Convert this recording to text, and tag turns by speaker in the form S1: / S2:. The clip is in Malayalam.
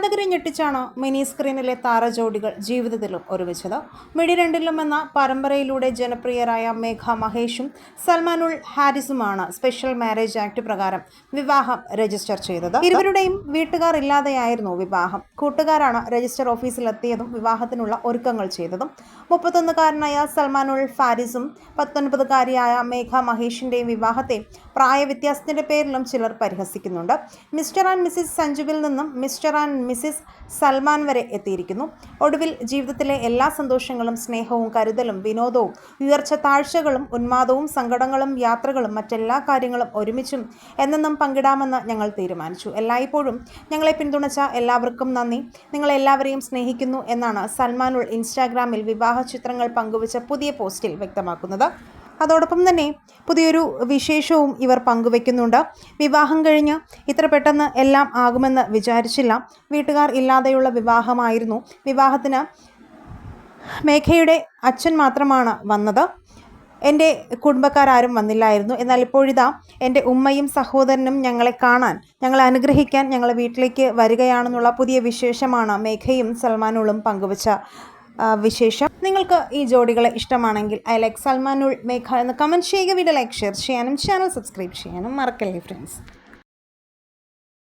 S1: ആരാധകരെ ഞെട്ടിച്ചാണ് മിനി സ്ക്രീനിലെ താരജോഡികൾ ജീവിതത്തിലും ഒരുമിച്ചത്. മിടി രണ്ടിലും എന്ന പരമ്പരയിലൂടെ ജനപ്രിയരായ മേഘ മഹേഷും സൽമാനുൾ ഹാരിസുമാണ് സ്പെഷ്യൽ മാരേജ് ആക്ട് പ്രകാരം വിവാഹം രജിസ്റ്റർ ചെയ്തത്. ഇരുവരുടെയും വീട്ടുകാർ ഇല്ലാതെയായിരുന്നു വിവാഹം. കൂട്ടുകാരാണ് രജിസ്റ്റർ ഓഫീസിലെത്തിയതും വിവാഹത്തിനുള്ള ഒരുക്കങ്ങൾ ചെയ്തതും. മുപ്പത്തൊന്നുകാരനായ സൽമാനുൾ ഫാരിസും പത്തൊൻപതുകാരിയായ മേഘ മഹേഷിന്റെയും വിവാഹത്തെ പ്രായവ്യത്യാസത്തിന്റെ പേരിലും ചിലർ പരിഹസിക്കുന്നുണ്ട്. മിസ്റ്റർ ആൻഡ് മിസ്സിസ് സഞ്ജുവിൽ നിന്നും മിസ്റ്റർ ആൻഡ് മിസ്സിസ് സൽമാൻ വരെ എത്തിയിരിക്കുന്നു. ഒടുവിൽ ജീവിതത്തിലെ എല്ലാ സന്തോഷങ്ങളും സ്നേഹവും കരുതലും വിനോദവും ഉയർച്ച താഴ്ചകളും ഉന്മാദവും സങ്കടങ്ങളും യാത്രകളും മറ്റെല്ലാ കാര്യങ്ങളും ഒരുമിച്ചും എന്നെന്നും പങ്കിടാമെന്ന് ഞങ്ങൾ തീരുമാനിച്ചു. എല്ലായ്പ്പോഴും ഞങ്ങളെ പിന്തുണച്ച എല്ലാവർക്കും നന്ദി. നിങ്ങളെല്ലാവരെയും സ്നേഹിക്കുന്നു എന്നാണ് സൽമാനുൾ ഇൻസ്റ്റാഗ്രാമിൽ വിവാഹ ചിത്രങ്ങൾ പങ്കുവച്ച പുതിയ പോസ്റ്റിൽ വ്യക്തമാക്കുന്നത്. അതോടൊപ്പം തന്നെ പുതിയൊരു വിശേഷവും ഇവർ പങ്കുവെക്കുന്നുണ്ട്. വിവാഹം കഴിഞ്ഞ് ഇത്ര പെട്ടെന്ന് എല്ലാം ആകുമെന്ന് വിചാരിച്ചില്ല. വീട്ടുകാർ ഇല്ലാതെയുള്ള വിവാഹമായിരുന്നു. വിവാഹത്തിന് മേഘയുടെ അച്ഛൻ മാത്രമാണ് വന്നത്. എന്റെ കുടുംബക്കാരും വന്നില്ലായിരുന്നു. എന്നാൽ ഇപ്പോഴിതാ എന്റെ ഉമ്മയും സഹോദരനും ഞങ്ങളെ കാണാൻ ഞങ്ങളെ അനുഗ്രഹിക്കാൻ ഞങ്ങളെ വീട്ടിലേക്ക് വരികയാണെന്നുള്ള പുതിയ വിശേഷമാണ് മേഘയും സൽമാനുളും പങ്കുവച്ച വിശേഷം. നിങ്ങൾക്ക് ഈ ജോഡികളെ ഇഷ്ടമാണെങ്കിൽ ഐ ലൈക്ക് സൽമാനുൾ മേഘ എന്ന് കമന്റ് ചെയ്യുക. വീഡിയോ ലൈക്ക് ഷെയർ ചെയ്യാനും ചാനൽ സബ്സ്ക്രൈബ് ചെയ്യാനും മറക്കല്ലേ ഫ്രണ്ട്സ്